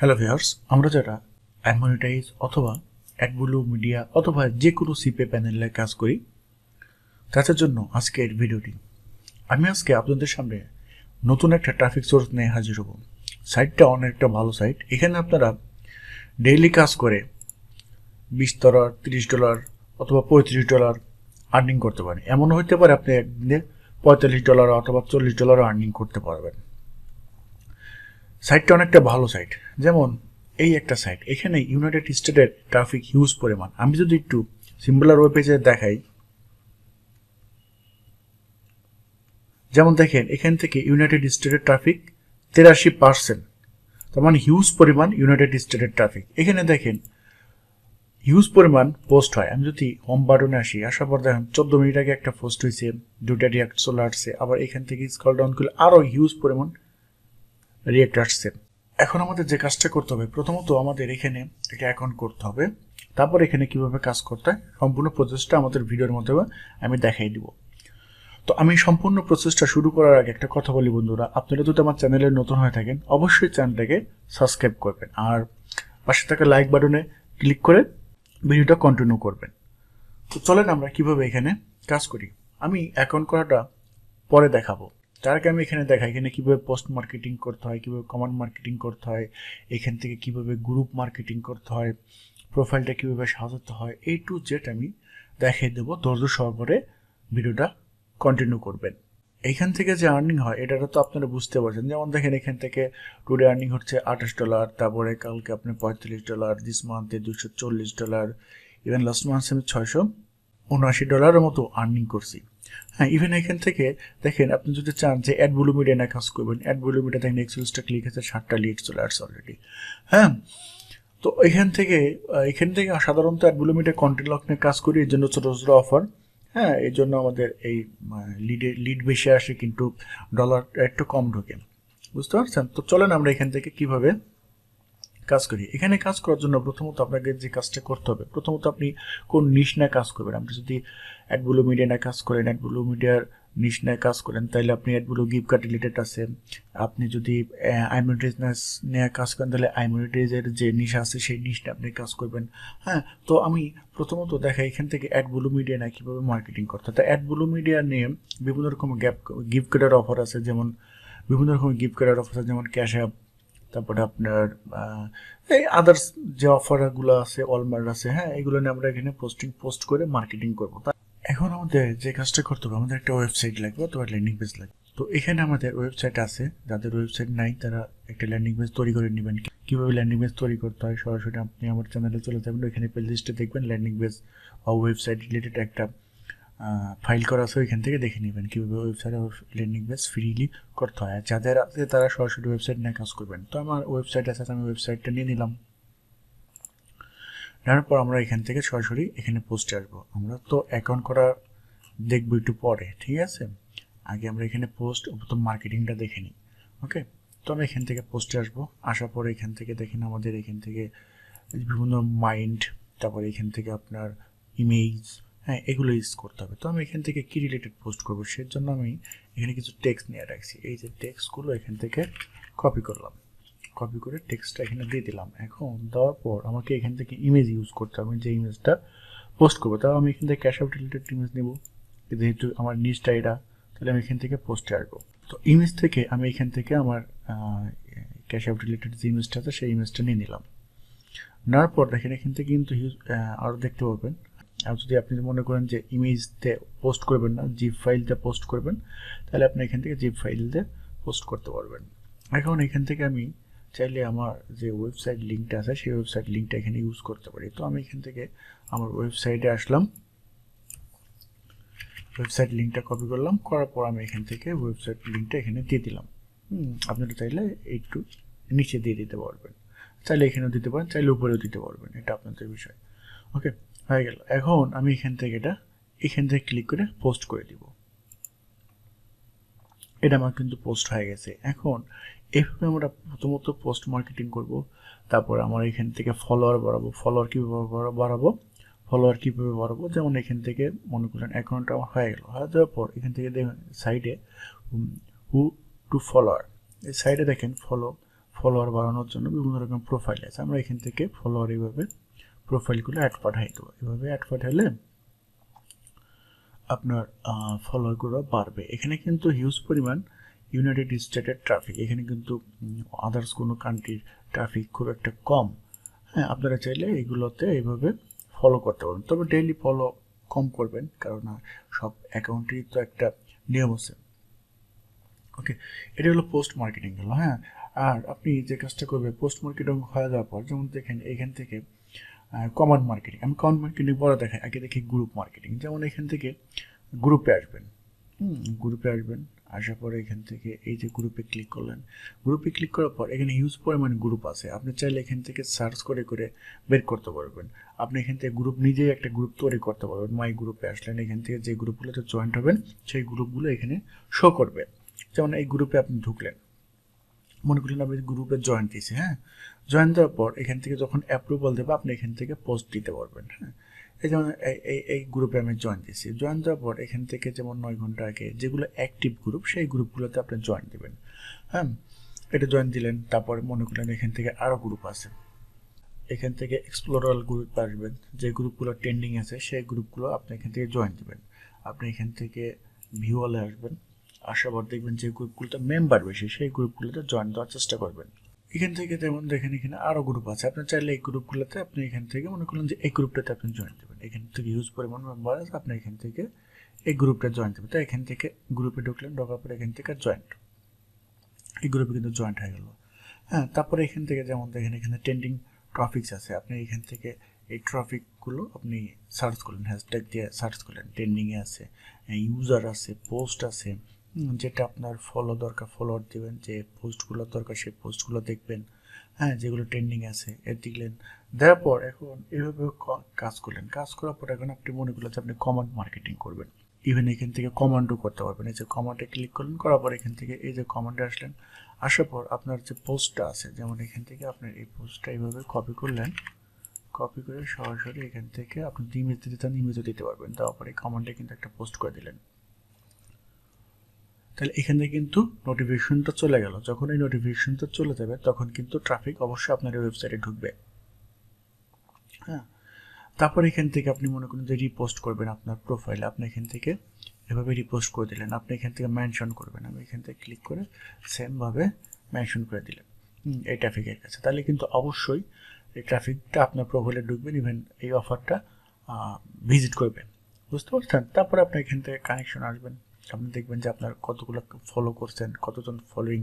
Hello viewers আমরা যারা অ্যাডমনিটাইজ অথবা অ্যাডবুলু মিডিয়া অথবা যে কোনো সিপে প্যানেলে কাজ করি, তাদের জন্য আজকের ভিডিওটি। আমি আজকে আপনাদের সামনে নতুন একটা ট্রাফিক সোর্স নিয়ে হাজির হব। সাইটটা অনেকটা ভালো সাইট এখানে আপনারা ডেইলি কাজ করে বিশ ডলার তিরিশ ডলার অথবা পঁয়ত্রিশ ডলার আর্নিং করতে পারেন। এমনও হতে পারে আপনি একদিনে পঁয়তাল্লিশ ডলার অথবা চল্লিশ ডলারও আর্নিং করতে পারবেন। সাইটটা অনেকটা ভালো সাইট যেমন, এই একটা সাইট এখানে ইউনাইটেড স্টেটের ট্রাফিক হিউজ পরিমাণ। আমি যদি একটু সিম্বলার ওয়েব পেজে দেখাই। যেমন দেখেন, এখান থেকে ইউনাইটেড স্টেটের ট্রাফিক তেরাশি পার্সেন্ট তার মানে হিউজ পরিমাণ ইউনাইটেড স্টেটের ট্রাফিক এখানে দেখেন হিউজ পরিমাণ পোস্ট হয়। আমি যদি হোম বাটনে আসি, আসার পর দেখেন, চোদ্দ মিনিট আগে একটা পোস্ট হয়েছে দুটা রিয়াক্ট চলে আসছে। আবার এখান থেকে স্কল ডাউন করলে আরও হিউজ পরিমাণ রিয়েক্ট আসছে। এখন আমাদের যে কাজটা করতে হবে, প্রথমত আমাদের এখানে একটা অ্যাকাউন্ট করতে হবে। তারপর এখানে কীভাবে কাজ করতে হয়, সম্পূর্ণ প্রসেসটা আমাদের ভিডিওর মাধ্যমে আমি দেখাই দিব। তো আমি সম্পূর্ণ প্রসেসটা শুরু করার আগে একটা কথা বলি বন্ধুরা, আপনারা যদি আমার চ্যানেলে নতুন হয়ে থাকেন, অবশ্যই চ্যানেলটাকে সাবস্ক্রাইব করবেন আর পাশে থাকা লাইক বাটনে ক্লিক করে ভিডিওটা কন্টিনিউ করবেন। তো চলেন আমরা কীভাবে এখানে কাজ করি। আমি অ্যাকাউন্ট করাটা পরে দেখাবো। তার আগে আমি এখানে দেখাই, এখানে কীভাবে পোস্ট মার্কেটিং করতে হয়, কীভাবে কমান্ড মার্কেটিং করতে হয়, এখান থেকে কীভাবে গ্রুপ মার্কেটিং করতে হয় প্রোফাইলটা কীভাবে সাজাতে হয় এই টু জেড আমি দেখিয়ে দেবো। ধৈর্য সহকারে ভিডিওটা কন্টিনিউ করবেন। এইখান থেকে যে আর্নিং হয়, এটা তো আপনারা বুঝতে পারছেন। যেমন দেখেন, এখান থেকে টুডে আর্নিং হচ্ছে আঠাশ ডলার তারপরে কালকে আপনি পঁয়তাল্লিশ ডলার দিস মান্থে দুশো চল্লিশ ডলার ইভেন লাস্ট মান্থে আমি ছয়শো উনআশি ডলারের মতো আর্নিং করছি। হ্যাঁ ইভেন এখান থেকে দেখেন, আপনি যদি চান যে অ্যাড ভলিউম মিডিয়া না কাজ করবেন অ্যাড ভলিউম মিডিয়া দেখেন এক্সেলসটা ক্লিক আছে সাতটা লিড চলে আসছে অলরেডি হ্যাঁ তো এখান থেকে এখান থেকে সাধারণত add volume media content lock নিয়ে কাজ করি এর জন্য ছোটো ছোটো অফার হ্যাঁ এই জন্য আমাদের এই লিডে লিড বেশি আসে, কিন্তু ডলার একটু কম ঢোকে। বুঝতে পারছেন? তো চলেন আমরা এখান থেকে কীভাবে কাজ করি। এখানে কাজ করার জন্য প্রথমত আপনাকে যে কাজটা করতে হবে, প্রথমত আপনি কোন নিশ নিয়ে কাজ করবেন। আপনি যদি অ্যাডবুলো মিডিয়া নিয়ে কাজ করেন অ্যাডবুলো মিডিয়ার নিশ নিয়ে কাজ করেন তাহলে আপনি অ্যাডবুলো গিফট কার্ড রিলেটেড আছে। আপনি যদি আইমোনিটাইজ নিয়ে কাজ করেন তাহলে আইমোনিটাইজের যে নিশ আছে, সেই নিশটা আপনি কাজ করবেন। হ্যাঁ তো আমি প্রথমত দেখা এখান থেকে অ্যাডবুলো মিডিয়া না কীভাবে মার্কেটিং করতে তো অ্যাডবুলো মিডিয়া নিয়ে বিভিন্ন রকম গ্যাপ গিফট কার্ডের অফার আছে, যেমন বিভিন্ন রকম গিফট কার্ডের অফার আছে, যেমন ক্যাশ অ্যাপ তারপরে আপনার এই আদার্স যে অফারগুলো আছে অলমার্ট আছে হ্যাঁ এগুলো নিয়ে আমরা এখানে পোস্টিং পোস্ট করে মার্কেটিং করব। এখন আমাদের যে কাজটা করতে হবে, আমাদের একটা ওয়েবসাইট লাগবে, অথবা ল্যান্ডিং পেজ লাগবে। তো এখানে আমাদের ওয়েবসাইট আছে, যাদের ওয়েবসাইট নাই, তারা একটা ল্যান্ডিং পেজ তৈরি করে নেবেন। কীভাবে ল্যান্ডিং পেজ তৈরি করতে হয়, সরাসরি আপনি আমার চ্যানেলে চলে যাবেন, ওইখানে প্লে লিস্টে দেখবেন ল্যান্ডিং পেজ বা ওয়েবসাইট রিলেটেড একটা ফাইল করা আছে, ওইখান থেকে দেখে নেবেন কীভাবে ওয়েবসাইট লেন্ডিং পেজ ফ্রিলি করতে হয়। যাদের আছে, তারা সরাসরি ওয়েবসাইট নিয়ে কাজ করবেন। তো আমার ওয়েবসাইট আছে, আমি ওয়েবসাইটটা নিয়ে নিলাম। নেওয়ার পর আমরা এখান থেকে সরাসরি এখানে পোস্টে আসব। আমরা তো অ্যাকাউন্ট করা দেখব একটু পরে, ঠিক আছে? আগে আমরা এখানে পোস্ট প্রথম মার্কেটিংটা দেখে নিই ওকে তো আমরা এখান থেকে পোস্টে আসব। আসার পরে এখান থেকে দেখেন আমাদের এখান থেকে বিভিন্ন মাইন্ড তারপরে এখান থেকে আপনার ইমেজ হ্যাঁ এগুলো ইউজ করতে হবে। তো আমি এখান থেকে কী রিলেটেড পোস্ট করব সের জন্য আমি এখানে কিছু টেক্সট নিয়ে রাখছি। এই যে টেক্সটগুলো এখান থেকে কপি করলাম। কপি করে টেক্সটটা এখানে দিয়ে দিলাম। এখন দেওয়ার পর আমাকে এখান থেকে ইমেজ ইউজ করতে হবে। যে ইমেজটা পোস্ট করব, তাও আমি এখান থেকে ক্যাশ আউট রিলেটেড ইমেজ নেব। যেহেতু আমার নিউজটা এটা, তাহলে আমি এখান থেকে পোস্টে আসব। তো ইমেজ থেকে আমি এখান থেকে আমার ক্যাশ আউট রিলেটেড যে ইমেজটা আছে, সেই ইমেজটা নিয়ে নিলাম। নেওয়ার পর দেখেন এখান থেকে কিন্তু আরও দেখতে পাবেন আর যদি আপনি মনে করেন যে ইমেজতে পোস্ট করবেন না জিপ ফাইলতে পোস্ট করবেন, তাহলে আপনি এখান থেকে জিপ ফাইলতে পোস্ট করতে পারবেন। এখন এখান থেকে আমি চাইলে আমার যে ওয়েবসাইট লিঙ্কটা আছে, সেই ওয়েবসাইট লিঙ্কটা এখানে ইউজ করতে পারি। তো আমি এখান থেকে আমার ওয়েবসাইটে আসলাম। ওয়েবসাইট লিঙ্কটা কপি করলাম, করার পর আমি এখান থেকে ওয়েবসাইট লিঙ্কটা এখানে দিয়ে দিলাম। আপনারা চাইলে একটু নিচে দিয়ে দিতে পারবেন। চাইলে এখানেও দিতে পারেন, চাইলে উপরেও দিতে পারবেন, এটা আপনাদের বিষয়। ওকে হয়ে গেল। এখন আমি এখান থেকে এটা, এখান থেকে ক্লিক করে পোস্ট করে দিব। এটা আমার কিন্তু পোস্ট হয়ে গেছে। এখন এভাবে আমরা প্রথমত পোস্ট মার্কেটিং করব, তারপর আমার এখান থেকে ফলোয়ার বাড়াবো। ফলোয়ার কীভাবে বাড়াবো? ফলোয়ার কীভাবে বাড়াবো? যেমন এখান থেকে মনে করেন অ্যাকাউন্ট আমার হয়ে গেল। হয়ে যাওয়ার পর এখান থেকে দেখেন সাইডে হু টু ফলোয়ার এই সাইডে দেখেন ফলো ফলোয়ার বাড়ানোর জন্য বিভিন্ন রকম প্রোফাইল আছে। আমরা এখান থেকে ফলোয়ার এইভাবে প্রোফাইলগুলো অ্যাড পাঠাই দেবো। এভাবে অ্যাড পাঠালে আপনার ফলোয়ারগুলো বাড়বে। এখানে কিন্তু হিউজ পরিমাণ ইউনাইটেড স্টেটের ট্রাফিক এখানে কিন্তু আদার্স কোনো কান্ট্রির ট্রাফিক খুব একটা কম। হ্যাঁ আপনারা চাইলে এগুলোতে এইভাবে ফলো করতে পারবেন তবে ডেইলি ফলো কম করবেন, কারণ সব অ্যাকাউন্টেরই তো একটা নিয়ম আছে। ওকে এটা হলো পোস্ট মার্কেটিং হলো হ্যাঁ। আর আপনি যে কাজটা করবেন পোস্ট মার্কেটিং হয়ে যাওয়ার পর, যেমন দেখেন, এখান থেকে কমান্ড মার্কেটিং আমি কমান্ড মার্কেটিং বড় দেখাই। আগে দেখি গ্রুপ মার্কেটিং যেমন এখান থেকে গ্রুপে আসবেন। গ্রুপে আসবেন। আসার পরে এখান থেকে এই যে গ্রুপে ক্লিক করলেন। গ্রুপে ক্লিক করার পর এখানে হিউজ পরিমাণে গ্রুপ আছে। আপনি চাইলে এখান থেকে সার্চ করে করে বের করতে পারবেন। আপনি এখান থেকে গ্রুপ নিজেই একটা গ্রুপ তৈরি করতে পারবেন। মাই গ্রুপে আসলেন। এখান থেকে যে গ্রুপগুলোতে জয়েন্ট হবেন, সেই গ্রুপগুলো এখানে শো করবে। যেমন এই গ্রুপে আপনি ঢুকলেন। মনে করলেন আপনি গ্রুপে জয়েন দিয়েছি হ্যাঁ? জয়েন দেওয়ার পর এখান থেকে যখন অ্যাপ্রুভাল দেবে, আপনি এখান থেকে পোস্ট দিতে পারবেন হ্যাঁ? এই যেমন এই এই গ্রুপে আমি জয়েন দিয়েছি। জয়েন দেওয়ার পর এখান থেকে যেমন নয় ঘণ্টা আগে যেগুলো অ্যাক্টিভ গ্রুপ সেই গ্রুপগুলোতে আপনি জয়েন দেবেন হ্যাঁ? এটা জয়েন দিলেন, তারপরে মনে করলেন এখান থেকে আরও গ্রুপ আছে। এখান থেকে এক্সপ্লোরাল গ্রুপ আসবেন, যে গ্রুপগুলো ট্রেন্ডিং আছে, সেই গ্রুপগুলো আপনি এখান থেকে জয়েন দেবেন। আপনি এখান থেকে ভিউয়ালে আসবেন আসার দেখবেন যে গ্রুপগুলোতে মেম্বার বেশি, সেই গ্রুপগুলোতে জয়েন দেওয়ার চেষ্টা করবেন। এখান থেকে যেমন দেখেন, এখানে আরও গ্রুপ আছে। আপনি চাইলে এই গ্রুপগুলোতে আপনি এখান থেকে মনে করলেন যে এই গ্রুপটাতে আপনি জয়েন দেবেন। এখান থেকে হিউজ পরিমাণ মেম্বার আছে, আপনি এখান থেকে এই গ্রুপটা জয়েন দেবেন। তো এখান থেকে গ্রুপে ঢুকলেন, ঢোকার পরে এখান থেকে জয়েন্ট এই গ্রুপে কিন্তু জয়েন্ট হয়ে গেল। হ্যাঁ তারপরে এখান থেকে যেমন দেখেন, এখানে ট্রেন্ডিং ট্রফিক্স আছে। আপনি এখান থেকে এই ট্রফিকগুলো আপনি সার্চ করলেন। হ্যাশট্যাগ দিয়ে সার্চ করলেন। ট্রেন্ডিংয়ে আছে ইউজার আছে পোস্ট আছে। যেটা আপনার ফলো দরকার ফলোয়ার দেবেন যে পোস্টগুলো দরকার সেই পোস্টগুলো দেখবেন হ্যাঁ যেগুলো ট্রেন্ডিং আছে এর দিলেন দেওয়ার পর এখন এভাবে কাজ করলেন কাজ করার পর এখন আপনি মনে করলেন যে আপনি কমান্ড মার্কেটিং করবেন ইভেন এখান থেকে কমান্ডও করতে পারবেন এই যে কমান্ডে ক্লিক করলেন করার পর এখান থেকে এই যে কমান্ডে আসলেন আসার পর আপনার যে পোস্টটা আছে যেমন এখান থেকে আপনার এই পোস্টটা এইভাবে কপি করলেন কপি করে সরাসরি এখান থেকে আপনি ইমেজ দিতে চান ইমেজও দিতে পারবেন তারপরে পরে কমান্ডে কিন্তু একটা পোস্ট করে দিলেন তাহলে এখানে কিন্তু নোটিফিকেশনটা চলে গেল। যখন এই নোটিফিকেশনটা চলে যাবে, তখন কিন্তু ট্রাফিক অবশ্যই আপনার ওয়েবসাইটে ঢুকবে। হ্যাঁ? তারপর এখান থেকে আপনি মনে করেন যে রিপোস্ট করবেন আপনার প্রোফাইলে আপনি এখান থেকে এভাবে রিপোস্ট করে দিলেন। আপনি এখান থেকে মেনশন করবেন। আমি এখান থেকে ক্লিক করে সেমভাবে মেনশন করে দিলেন এই ট্রাফিকের কাছে। তাহলে কিন্তু অবশ্যই এই ট্রাফিকটা আপনার প্রোফাইলে ঢুকবেন ইভেন এই অফারটা ভিজিট করবেন। বুঝতে পারছেন? তারপরে আপনি এখান থেকে কানেকশন আসবেন। আপনি দেখবেন যে আপনার কতগুলো ফলো করছেন, কতজন ফলোয়িং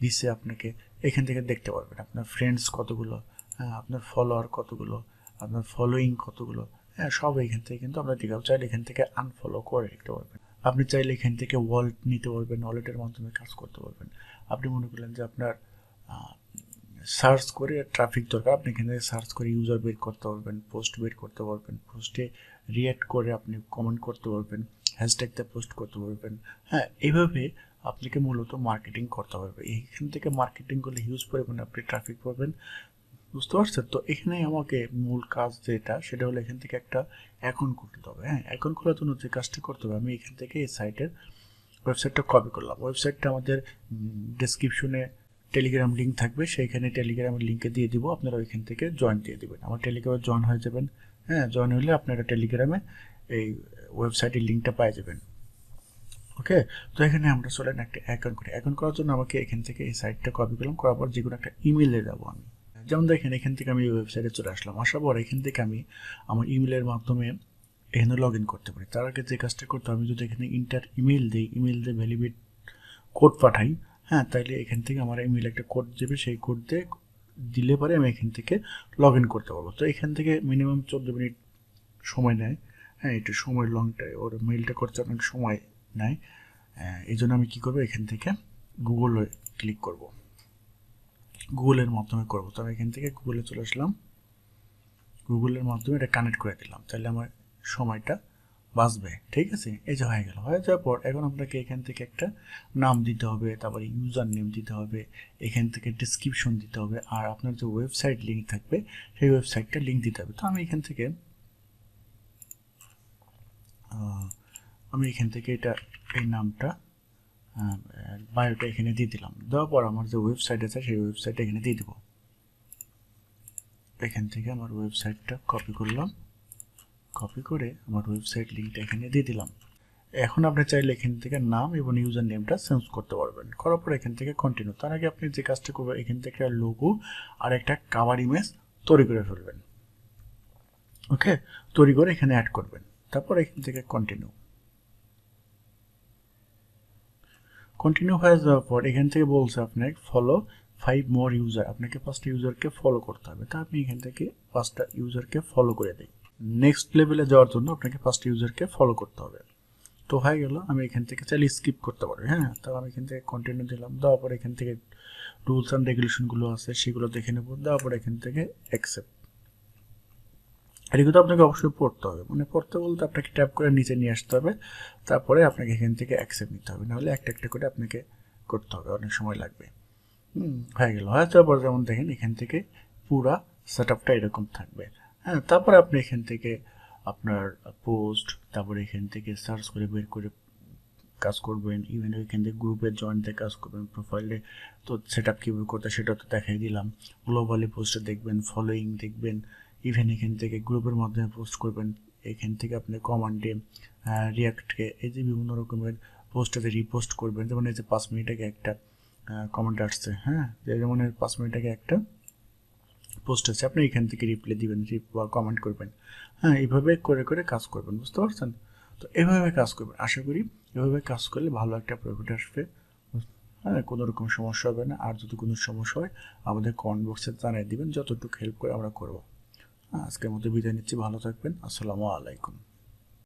দিচ্ছে আপনাকে, এখান থেকে দেখতে পারবেন আপনার ফ্রেন্ডস কতগুলো হ্যাঁ আপনার ফলোয়ার কতগুলো, আপনার ফলোয়িং কতগুলো হ্যাঁ সব এখান থেকে কিন্তু আপনার দেখাবো চাইলে এখান থেকে আনফলো করে রাখতে পারবেন। আপনি চাইলে এখান থেকে ওয়ালেট নিতে পারবেন ওয়ালেটের মাধ্যমে কাজ করতে পারবেন। আপনি মনে করলেন যে আপনার সার্চ করে ট্রাফিক দরকার, আপনি এখান থেকে সার্চ করে ইউজার বের করতে পারবেন পোস্ট বের করতে পারবেন পোস্টে রিয়াক্ট করে আপনি কমেন্ট করতে পারবেন হ্যাশট্যাগতে পোস্ট করতে পারবেন। হ্যাঁ এইভাবে আপনাকে মূলত মার্কেটিং করতে পারবে এইখান থেকে মার্কেটিং করলে হিউজ পরিমাণে আপনি ট্রাফিক পাবেন। বুঝতে পারছেন? তো এখানে আমাকে মূল কাজ যেটা, সেটা হলো এখান থেকে একটা অ্যাকাউন্ট করতে হবে। হ্যাঁ অ্যাকাউন্ট খোলার জন্য যে কাজটা করতে হবে, আমি এখান থেকে এই সাইটের ওয়েবসাইটটা কপি করলাম। ওয়েবসাইটটা আমাদের ডিসক্রিপশনে টেলিগ্রাম লিঙ্ক থাকবে। সেইখানে টেলিগ্রামের লিঙ্কে দিয়ে দিব। আপনারা ওইখান থেকে জয়েন দিয়ে দেবেন। আমার টেলিগ্রামে জয়েন হয়ে যাবেন। হ্যাঁ জয়েন হলে আপনারা টেলিগ্রামে এই ওয়েবসাইটের লিঙ্কটা পেয়ে যাবেন। ওকে তো এখানে আমরা চলেন একটা অ্যাকাউন্ট করি। অ্যাকাউন্ট করার জন্য আমাকে এখান থেকে এই সাইটটা কপি করলাম। করার পর যে কোনো একটা ইমেলে যাব আমি। যেমন দেখেন, এখান থেকে আমি ওয়েবসাইটে চলে আসলাম। আসার পর এখান থেকে আমি আমার ইমেলের মাধ্যমে এখানে লগ ইন করতে পারি। তার আগে যে কাজটা করতে আমি যদি এখানে ইন্টার ইমেল দিই ইমেল দিয়ে ভ্যালিডেট কোড পাঠাই হ্যাঁ তাইলে এখান থেকে আমার ইমেল একটা কোড দেবে সেই কোড দিয়ে দিলে পরে আমি এখান থেকে লগ ইন করতে পারব। তো এখান থেকে মিনিমাম চোদ্দ মিনিট সময় নেয়। হ্যাঁ একটু সময় লংটাই ওর মেইলটা করতে অনেক সময় নেয়। এই জন্য আমি কী করব? এখান থেকে গুগলে ক্লিক করব। গুগলের মাধ্যমে করব। তো আমি এখান থেকে গুগলে চলে আসলাম। গুগলের মাধ্যমে এটা কানেক্ট করে দিলাম। তাহলে আমার সময়টা বাঁচবে। ঠিক আছে? এই যে হয়ে গেল। হয়ে যাওয়ার পর এখন আপনাকে এখান থেকে একটা নাম দিতে হবে, তারপরে ইউজার নেম দিতে হবে, এখান থেকে ডিসক্রিপশন দিতে হবে, আর আপনার যে ওয়েবসাইট লিঙ্ক থাকবে, সেই ওয়েবসাইটটা লিঙ্ক দিতে হবে। তো আমি এখান থেকে আমি এখান থেকে এটা, এই নামটা বায়োটা এখানে দিয়ে দিলাম। দেওয়ার পর আমার যে ওয়েবসাইট আছে, সেই ওয়েবসাইটটা এখানে দিয়ে দেবো। এখান থেকে আমার ওয়েবসাইটটা কপি করলাম। কপি করে আমার ওয়েবসাইট লিঙ্কটা এখানে দিয়ে দিলাম। এখন আপনি চাইলে এখান থেকে নাম এবং ইউজার নেমটা চেঞ্জ করতে পারবেন। করার পর এখান থেকে কন্টিনিউ তার আগে আপনি যে কাজটা করবেন, এখান থেকে একটা লোগো আর একটা কাভার ইমেজ তৈরি করে ফেলবেন। ওকে তৈরি করে এখানে অ্যাড করবেন। তারপর এখান থেকে কন্টিনিউ কন্টিনিউ হয়ে যাওয়ার পর এখান থেকে বলছে আপনাকে ফলো ফাইভ মোর ইউজার আপনাকে পাঁচটা ইউজারকে ফলো করতে হবে। তা আপনি এখান থেকে পাঁচটা ইউজারকে ফলো করে দিই। নেক্সট লেভেলে যাওয়ার জন্য আপনাকে ফার্স্ট ইউজারকে ফলো করতে হবে। তো হয়ে গেল, আমি এখান থেকে চাইলে স্কিপ করতে পারি হ্যাঁ? তো আমি এখান থেকে কন্টিনিউ দিলাম, দেওয়ার পর এখান থেকে রুলস অ্যান্ড রেগুলেশনগুলো আছে, সেগুলো দেখে নেব, দেওয়ার পর এখান থেকে অ্যাকসেপ্ট এগুলো আপনাকে অবশ্যই পড়তে হবে। মানে পড়তে বলতে আপনাকে ট্যাপ করে নিচে নিয়ে আসতে হবে, তারপরে আপনাকে এখান থেকে অ্যাকসেপ্ট নিতে হবে। নাহলে একটা একটা করে আপনাকে করতে হবে, অনেক সময় লাগবে। হুম, হয়ে গেল। হয়ে যাওয়ার যেমন দেখেন, এখান থেকে পুরা সেট আপটা এরকম থাকবে। হ্যাঁ তারপরে আপনি এখান থেকে আপনার পোস্ট তারপরে এখান থেকে সার্চ করে বের করে কাজ করবেন। ইভেন ওইখান থেকে গ্রুপের জয়েন্টে কাজ করবেন প্রোফাইলে তো সেট আপ কীভাবে করতে সেটা তো দেখাই দিলাম। গ্লোবালি পোস্টে দেখবেন ফলোয়িং দেখবেন। ইভেন এখান থেকে গ্রুপের মাধ্যমে পোস্ট করবেন। এখান থেকে আপনি কমান্ডে রিয়াক্টকে এই যে বিভিন্ন রকমের পোস্টাতে রিপোস্ট করবেন। যেমন এই যে পাঁচ মিনিট আগে একটা কমেন্ট আসছে হ্যাঁ? যেমন পাঁচ মিনিট আগে একটা পোস্ট আছে, আপনি এখান থেকে রিপ্লাই দিবেন বা কমেন্ট করবেন। হ্যাঁ এইভাবে করে করে কাজ করবেন, বুঝতে পারছেন? তো এভাবে কাজ করবেন, আশা করি এভাবে কাজ করলে ভালো একটা প্রফিট আসবে। হ্যাঁ কোনো রকম সমস্যা হবে না। আর যদি কোনো সমস্যা হয়, আমাদের কমেন্ট বক্সে জানিয়ে দিবেন, যতটুকু হেল্প করে আমরা করব। আজকের মতো বিদায় নিচ্ছি, ভালো থাকবেন, আসসালামু আলাইকুম।